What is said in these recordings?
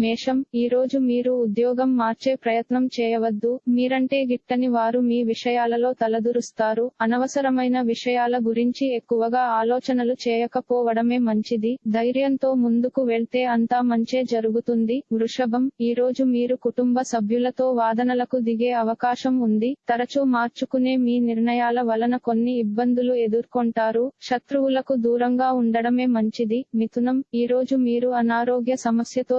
మేషం ఈ రోజు మీరు ఉద్యోగం మార్చే ప్రయత్నం చేయవద్దు మీరంటే గిట్టని వారు మీ విషయాలలో తలదురుస్తారు అనవసరమైన విషయాల గురించి ఎక్కువగా ఆలోచనలు చేయకపోవడమే మంచిది ధైర్యంతో ముందుకు వెళ్తే అంతా మంచే జరుగుతుంది. వృషభం ఈ రోజు మీరు కుటుంబ సభ్యులతో వాదనలకు దిగే అవకాశం ఉంది తరచూ మార్చుకునే మీ నిర్ణయాల వలన కొన్ని ఇబ్బందులు ఎదుర్కొంటారు శత్రువులకు దూరంగా ఉండడమే మంచిది. మిథునం ఈ రోజు మీరు అనారోగ్య సమస్యతో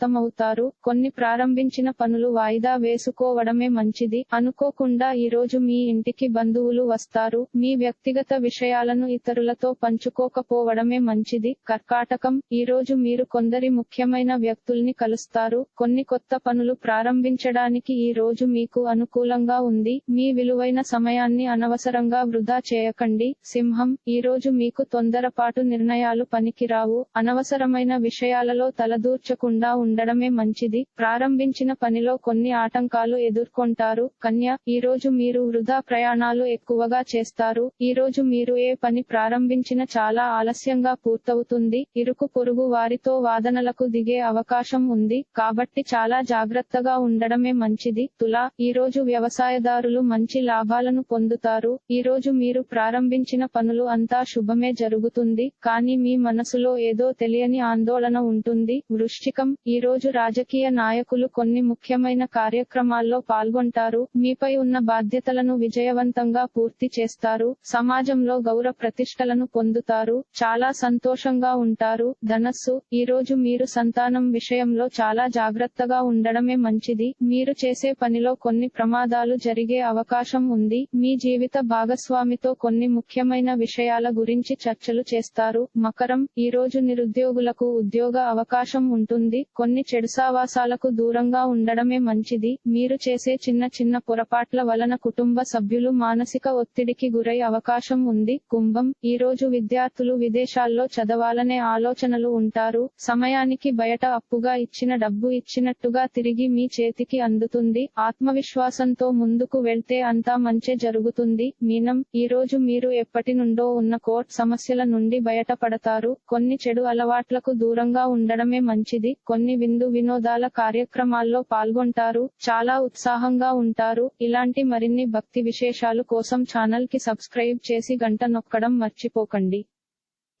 సతమతమవుతారు కొన్ని ప్రారంభించిన పనులు వాయిదా వేసుకోవడమే మంచిది. అనుకోకుండా ఈ రోజు మీ ఇంటికి బంధువులు వస్తారు. మీ వ్యక్తిగత విషయాలను ఇతరులతో పంచుకోకపోవడమే మంచిది. కర్కాటకం ఈ రోజు మీరు కొందరి ముఖ్యమైన వ్యక్తుల్ని కలుస్తారు. కొన్ని కొత్త పనులు ప్రారంభించడానికి ఈ రోజు మీకు అనుకూలంగా ఉంది. మీ విలువైన సమయాన్ని అనవసరంగా వృధా చేయకండి. సింహం ఈ రోజు మీకు తొందరపాటు నిర్ణయాలు పనికిరావు. అనవసరమైన విషయాలలో తలదూర్చకుండా ఉండడమే మంచిది. ప్రారంభించిన పనిలో కొన్ని ఆటంకాలు ఎదుర్కొంటారు. కన్య ఈ రోజు మీరు వృధా ప్రయాణాలు ఎక్కువగా చేస్తారు. ఈ రోజు మీరు ఏ పని ప్రారంభించిన చాలా ఆలస్యంగా పూర్తవుతుంది. ఇరుకు పొరుగు వారితో వాదనలకు దిగే అవకాశం ఉంది. కాబట్టి చాలా జాగ్రత్తగా ఉండడమే మంచిది. తులా ఈ రోజు వ్యవసాయదారులు మంచి లాభాలను పొందుతారు. ఈ రోజు మీరు ప్రారంభించిన పనులు అంతా శుభమే జరుగుతుంది. కానీ మీ మనసులో ఏదో తెలియని ఆందోళన ఉంటుంది. వృశ్చికం ఈ రోజు రాజకీయ నాయకులు కొన్ని ముఖ్యమైన కార్యక్రమాల్లో పాల్గొంటారు. మీపై ఉన్న బాధ్యతలను విజయవంతంగా పూర్తి చేస్తారు. సమాజంలో గౌరవ ప్రతిష్టలను పొందుతారు. చాలా సంతోషంగా ఉంటారు. ధనస్సు ఈ రోజు మీరు సంతానం విషయంలో చాలా జాగ్రత్తగా ఉండడమే మంచిది. మీరు చేసే పనిలో కొన్ని ప్రమాదాలు జరిగే అవకాశం ఉంది. మీ జీవిత భాగస్వామితో కొన్ని ముఖ్యమైన విషయాల గురించి చర్చలు చేస్తారు. మకరం ఈ రోజు నిరుద్యోగులకు ఉద్యోగ అవకాశం ఉంటుంది. కొన్ని చెడు సావాసాలకు దూరంగా ఉండడమే మంచిది. మీరు చేసే చిన్న చిన్న పొరపాట్ల వలన కుటుంబ సభ్యులు మానసిక ఒత్తిడికి గురై అవకాశం ఉంది. కుంభం ఈ రోజు విద్యార్థులు విదేశాల్లో చదవాలనే ఆలోచనలు ఉంటారు. సమయానికి బయట అప్పుగా ఇచ్చిన డబ్బు ఇచ్చినట్టుగా తిరిగి మీ చేతికి అందుతుంది. ఆత్మవిశ్వాసంతో ముందుకు వెళ్తే అంతా మంచే జరుగుతుంది. మీనం ఈ రోజు మీరు ఎప్పటి నుండో ఉన్న కోర్ట్ సమస్యల నుండి బయటపడతారు. కొన్ని చెడు అలవాట్లకు దూరంగా ఉండడమే మంచిది. కొన్ని కొన్ని విందు వినోదాల కార్యక్రమాల్లో పాల్గొంటారు చాలా ఉత్సాహంగా ఉంటారు. ఇలాంటి మరిన్ని భక్తి విశేషాలు కోసం ఛానల్కి సబ్స్క్రైబ్ చేసి గంట నొక్కడం మర్చిపోకండి.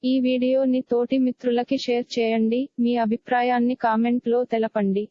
ఈ వీడియోని తోటి మిత్రులకి షేర్ చేయండి మీ అభిప్రాయాన్ని కామెంట్లో తెలపండి.